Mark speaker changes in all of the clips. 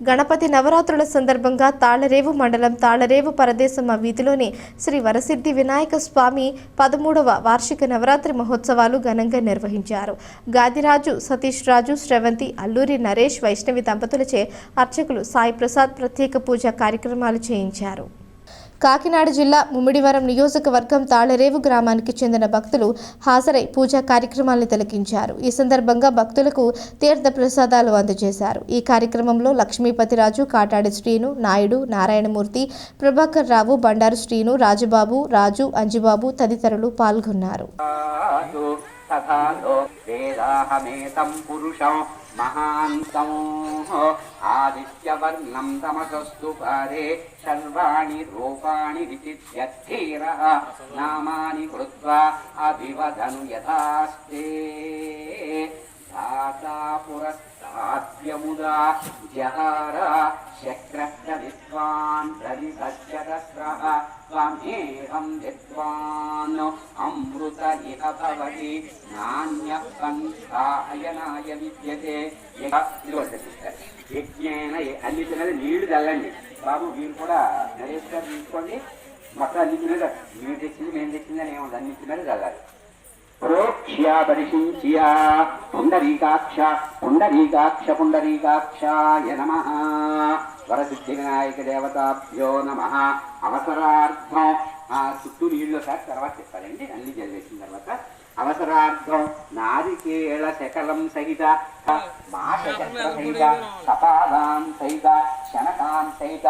Speaker 1: గణపతి నవరాత్రుల సందర్భంగా తాళరేవు మండలం తాళరేవు పరదేశమ్మ వీధిలోని శ్రీ వరసిద్ధి వినాయక స్వామి పదమూడవ వార్షిక నవరాత్రి మహోత్సవాలు ఘనంగా నిర్వహించారు. గాదిరాజు సతీష్ రాజు శ్రవంతి అల్లూరి నరేష్ వైష్ణవి దంపతులచే అర్చకులు సాయి ప్రసాద్ ప్రత్యేక పూజా కార్యక్రమాలు చేయించారు. కాకినాడ జిల్లా ముమ్మిడివరం నియోజకవర్గం తాళరేవు గ్రామానికి చెందిన భక్తులు హాజరై పూజా కార్యక్రమాలను తిలకించారు. ఈ సందర్భంగా భక్తులకు తీర్థ ప్రసాదాలు అందజేశారు. ఈ కార్యక్రమంలో లక్ష్మీపతిరాజు కాటాడి శ్రీను నాయుడు నారాయణమూర్తి ప్రభాకర్ రావు బండారు శ్రీను రాజుబాబు రాజు అంజిబాబు తదితరులు పాల్గొన్నారు.
Speaker 2: తథాతు తథాతో వేదాహమేతం పురుషం మహాంతం ఆదిత్యవర్ణం తమసస్తు పారే సర్వాణి రూపాణి విచిత్య ధీర నామాని కృత్వా అభివదను యథాస్తే దాతా పురస్తాద్యముదా త్వమేవం అమృత ఇహ భవతి నాణ్య పంచాయనాయ విద్యతే ఇదిగోండి యజ్ఞేన అన్ని తినది నీళ్ళు చల్లండి బాబు మీరు కూడా నరేష్ గారు తీసుకోండి. మొత్తం అన్ని తినదు మీరు తెచ్చింది మేము తెచ్చింది అని ఏముంది? అన్ని తినది చల్లాలి ప్రోక్ష్య పరిశీల్య పుండరీకాక్ష పుండరీకాక్ష పుండరీకాక్షాయ నమ. వరసిద్ధి వినాయక దేవతాభ్యో నమ. అవసరార్థం ఆ చుట్టూ నీళ్ళు సార్ తర్వాత చెప్పాలండి. అన్ని జనరేషన్ తర్వాత అవసరార్థం నారికేళ శకలం సహిత మాషచక్ర సహిత కపాలాం సహిత శనకాం సహిత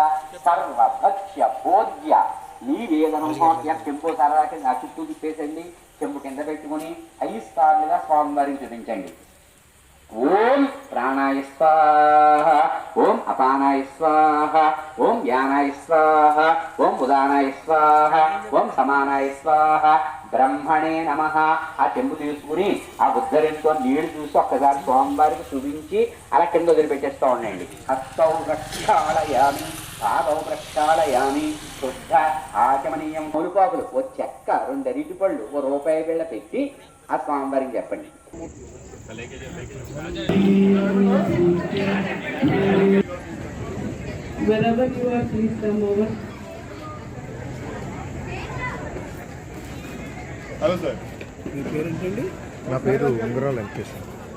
Speaker 2: సర్వభక్ష్య భోజ్య. నీ వేదనం చెంపు సరదాకి నా చుట్టూ తిప్పేసండి. చెంపు కింద పెట్టుకుని ఐదు సార్లుగా స్వామివారిని చూపించండి. ఓం ప్రాణాయ స్వాహ ఓం అపానాయ స్వాహ ఓం యానాయ స్వాహ ఓం ఉదానాయ స్వాహ ఓం సమానాయ స్వాహ. బ్రహ్మణే నమ. ఆ చెంబు తీసుకుని ఆ ఉద్ధరించుతో నీళ్ళు చూసి ఒక్కసారి స్వామివారికి చూపించి అలా కింద వదిలిపెట్టేస్తూ ఉండండి. హస్తౌ ప్రక్షాళయామి పాదౌ ప్రక్షాళయామి శుద్ధ ఆచమనీయం. ములుపాకులు ఓ చెక్క రెండు అరటి పళ్ళు ఓ రూపాయి బిళ్ళ పెట్టి ఆ స్వామివారికి చెప్పండి.
Speaker 3: Wherever you are, please come over.
Speaker 4: Hello sir
Speaker 5: నా పేరు ఉంగరాల వెంకటేశ్వర.